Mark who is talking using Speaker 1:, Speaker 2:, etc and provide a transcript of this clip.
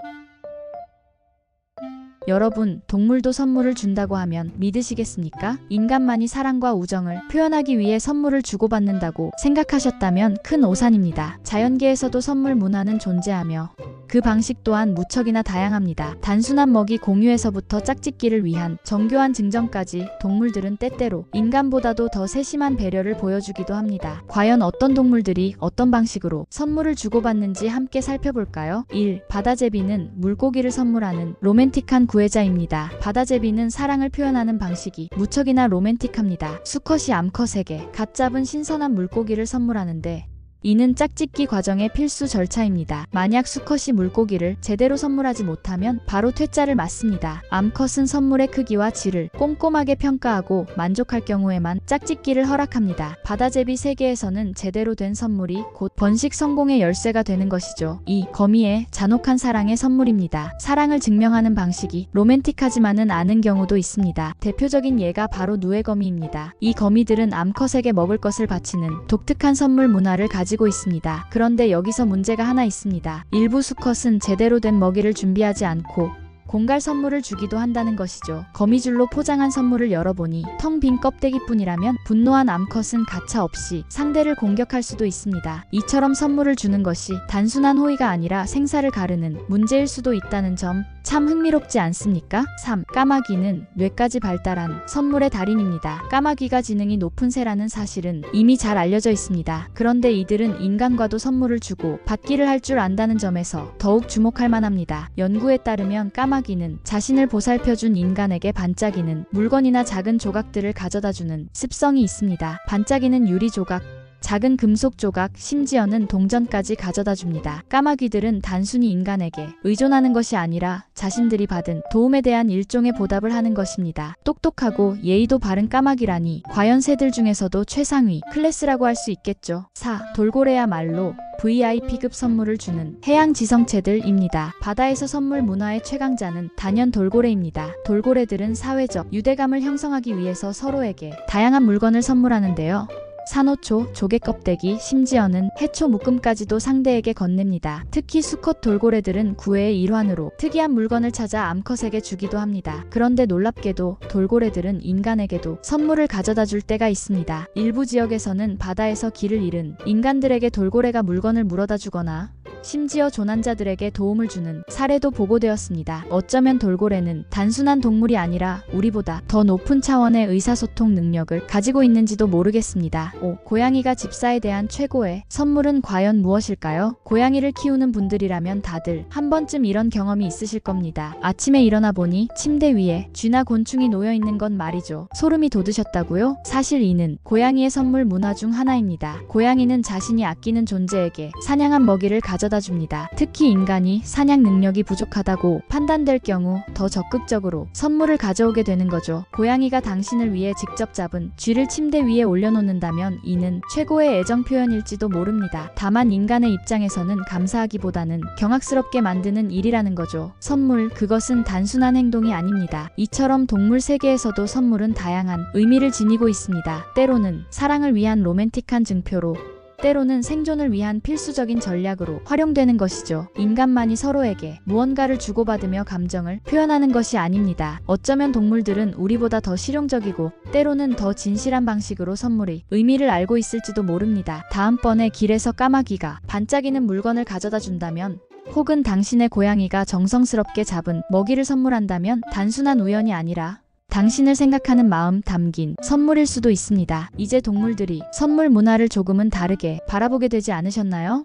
Speaker 1: Thank you. 여러분, 동물도 선물을 준다고 하면 믿으시겠습니까? 인간만이 사랑과 우정을 표현하기 위해 선물을 주고받는다고 생각하셨다면 큰 오산입니다. 자연계에서도 선물 문화는 존재하며 그 방식 또한 무척이나 다양합니다. 단순한 먹이 공유에서부터 짝짓기를 위한 정교한 증정까지 동물들은 때때로 인간보다도 더 세심한 배려를 보여주기도 합니다. 과연 어떤 동물들이 어떤 방식으로 선물을 주고받는지 함께 살펴볼까요? 1. 바다제비는 물고기를 선물하는 로맨틱한 구 애자입니다. 바다제비는 사랑을 표현하는 방식이 무척이나 로맨틱합니다. 수컷이 암컷에게 갓 잡은 신선한 물고기를 선물하는데 이는 짝짓기 과정의 필수 절차입니다. 만약 수컷이 물고기를 제대로 선물하지 못하면 바로 퇴짜를 맞습니다. 암컷은 선물의 크기와 질을 꼼꼼하게 평가하고 만족할 경우에만 짝짓기를 허락합니다. 바다제비 세계에서는 제대로 된 선물이 곧 번식 성공의 열쇠가 되는 것이죠. 2. 거미의 잔혹한 사랑의 선물입니다. 사랑을 증명하는 방식이 로맨틱하지만은 않은 경우도 있습니다. 대표적인 예가 바로 누에거미입니다. 이 거미들은 암컷에게 먹을 것을 바치는 독특한 선물 문화를 가지고 있습니다. 그런데 여기서 문제가 하나 있습니다. 일부 수컷은 제대로 된 먹이를 준비하지 않고 공갈 선물을 주기도 한다는 것이죠. 거미줄로 포장한 선물을 열어보니 텅 빈 껍데기뿐이라면 분노한 암컷은 가차 없이 상대를 공격할 수도 있습니다. 이처럼 선물을 주는 것이 단순한 호의가 아니라 생사를 가르는 문제일 수도 있다는 점 참 흥미롭지 않습니까? 3. 까마귀는 뇌까지 발달한 선물의 달인입니다. 까마귀가 지능이 높은 새라는 사실은 이미 잘 알려져 있습니다. 그런데 이들은 인간과도 선물을 주고 받기를 할 줄 안다는 점에서 더욱 주목할 만합니다. 연구에 따르면 까마귀는 자신을 보살펴준 인간에게 반짝이는 물건이나 작은 조각들을 가져다주는 습성이 있습니다. 반짝이는 유리 조각, 작은 금속 조각, 심지어는 동전까지 가져다 줍니다. 까마귀들은 단순히 인간에게 의존하는 것이 아니라 자신들이 받은 도움에 대한 일종의 보답을 하는 것입니다. 똑똑하고 예의도 바른 까마귀라니 과연 새들 중에서도 최상위 클래스라고 할 수 있겠죠. 4. 돌고래야말로 VIP급 선물을 주는 해양 지성체들입니다. 바다에서 선물 문화의 최강자는 단연 돌고래입니다. 돌고래들은 사회적 유대감을 형성하기 위해서 서로에게 다양한 물건을 선물하는데요. 산호초, 조개 껍데기, 심지어는 해초 묶음까지도 상대에게 건넵니다. 특히 수컷 돌고래들은 구애의 일환으로 특이한 물건을 찾아 암컷에게 주기도 합니다. 그런데 놀랍게도 돌고래들은 인간에게도 선물을 가져다 줄 때가 있습니다. 일부 지역에서는 바다에서 길을 잃은 인간들에게 돌고래가 물건을 물어다 주거나 심지어 조난자들에게 도움을 주는 사례도 보고되었습니다. 어쩌면 돌고래는 단순한 동물이 아니라 우리보다 더 높은 차원의 의사소통 능력을 가지고 있는지도 모르겠습니다. 5. 고양이가 집사에 대한 최고의 선물은 과연 무엇일까요? 고양이를 키우는 분들이라면 다들 한 번쯤 이런 경험이 있으실 겁니다. 아침에 일어나 보니 침대 위에 쥐나 곤충이 놓여 있는 건 말이죠. 소름이 돋으셨다고요? 사실 이는 고양이의 선물 문화 중 하나입니다. 고양이는 자신이 아끼는 존재에게 사냥한 먹이를 가져다 줍니다. 특히 인간이 사냥 능력이 부족하다고 판단될 경우 더 적극적으로 선물을 가져오게 되는 거죠. 고양이가 당신을 위해 직접 잡은 쥐를 침대 위에 올려놓는다면 이는 최고의 애정 표현일지도 모릅니다. 다만 인간의 입장에서는 감사하기보다는 경악스럽게 만드는 일이라는 거죠. 선물, 그것은 단순한 행동이 아닙니다. 이처럼 동물 세계에서도 선물은 다양한 의미를 지니고 있습니다. 때로는 사랑을 위한 로맨틱한 증표로 때로는 생존을 위한 필수적인 전략으로 활용되는 것이죠. 인간만이 서로에게 무언가를 주고받으며 감정을 표현하는 것이 아닙니다. 어쩌면 동물들은 우리보다 더 실용적이고 때로는 더 진실한 방식으로 선물의 의미를 알고 있을지도 모릅니다. 다음번에 길에서 까마귀가 반짝이는 물건을 가져다 준다면 혹은 당신의 고양이가 정성스럽게 잡은 먹이를 선물한다면 단순한 우연이 아니라 당신을 생각하는 마음 담긴 선물일 수도 있습니다. 이제 동물들이 선물 문화를 조금은 다르게 바라보게 되지 않으셨나요?